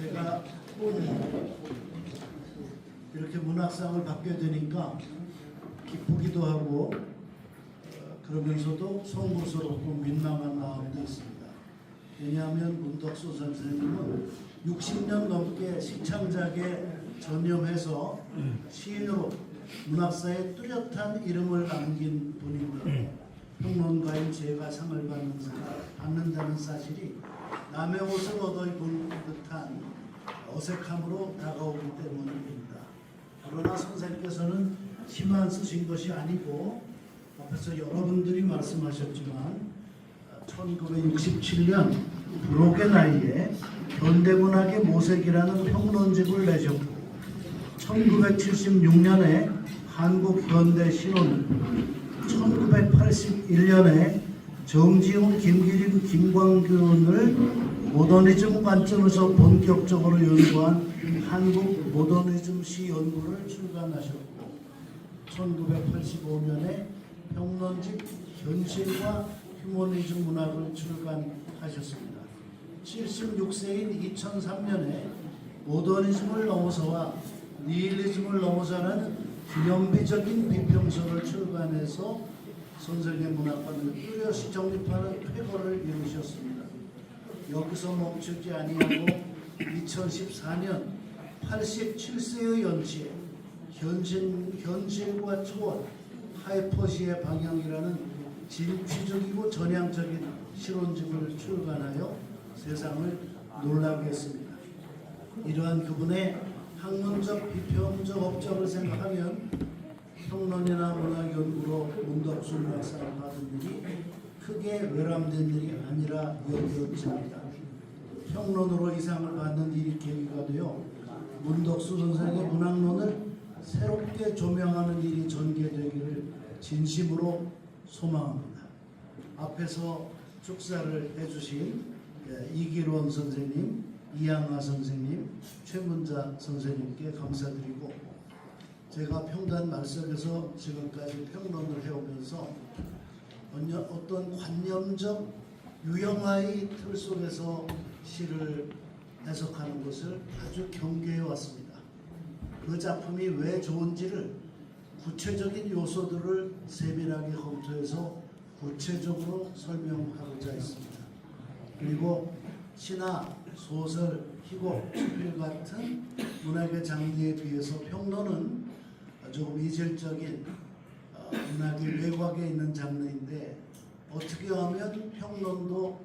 제가 이렇게 문학상을 받게 되니까 기쁘기도 하고 어, 그러면서도 송구스럽고 민망한 마음도 있습니다. 왜냐하면 문덕수 선생님은 60년 넘게 시창작에 전념해서 시인으로 문학사에 뚜렷한 이름을 남긴 분이고요. 평론가인 제가 상을 받는 사- 받는다는 사실이 남의 옷을 얻어 입은 듯한 어색함으로 다가오기 때문입니다. 그러나 선생님께서는 시만 쓰신 것이 아니고 앞에서 여러분들이 말씀하셨지만 1967년 불혹의 나이에 현대문학의 모색이라는 평론집을 내셨고 1976년에 한국 현대 신론 1981년에 정지훈, 김기림, 김광균을 모더니즘 관점에서 본격적으로 연구한 한국 모더니즘 시 연구를 출간하셨고 1985년에 평론집 현실과 휴머니즘 문학을 출간하셨습니다. 76세인 2003년에 모더니즘을 넘어서와 니힐리즘을 넘어서는 기념비적인 비평서를 출간해서 선생의 문학관을 뚜렷이 정립하는 쾌거를 이루셨습니다. 여기서 멈추지 아니하고 2014년 87세의 연치에 현실, 현실과 초월 하이퍼시의 방향이라는 진취적이고 전향적인 실론집을 출간하여 세상을 놀라게 했습니다. 이러한 그분의 학문적 비평적 업적을 생각하면 평론이나 문학 연구로 문덕수 문학상을 받은 일이 크게 외람된 일이 아니라 여기었습니다. 평론으로 이상을 받는 일이 계기가 되어 문덕수 선생의 문학론을 새롭게 조명하는 일이 전개되기를 진심으로 소망합니다. 앞에서 축사를 해주신 예, 이기론 선생님, 이양하 선생님, 최문자 선생님께 감사드리고 제가 평단 말석에서 지금까지 평론을 해오면서 어떤 관념적 유형화의 틀 속에서 시를 해석하는 것을 아주 경계해 왔습니다. 그 작품이 왜 좋은지를 구체적인 요소들을 세밀하게 검토해서 구체적으로 설명하고자 했습니다. 그리고 신화, 소설, 희곡, 수필 같은 문학의 장르에 비해서 평론은 조금 이질적인 어, 문학이 외곽에 있는 장르인데 어떻게 하면 평론도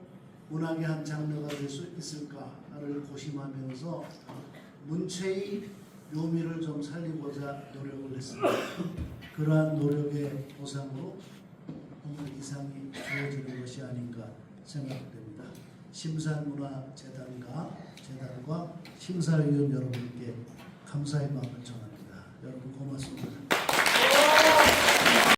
문학의 한 장르가 될 수 있을까를 고심하면서 문체의 묘미를 좀 살리고자 노력을 했습니다. 그러한 노력의 보상으로 오늘 이상이 주어지는 것이 아닌가 생각됩니다. 심산문화재단과 재단과 심사위원 여러분께 감사의 마음을 전합니다. 여러분 고맙습니다.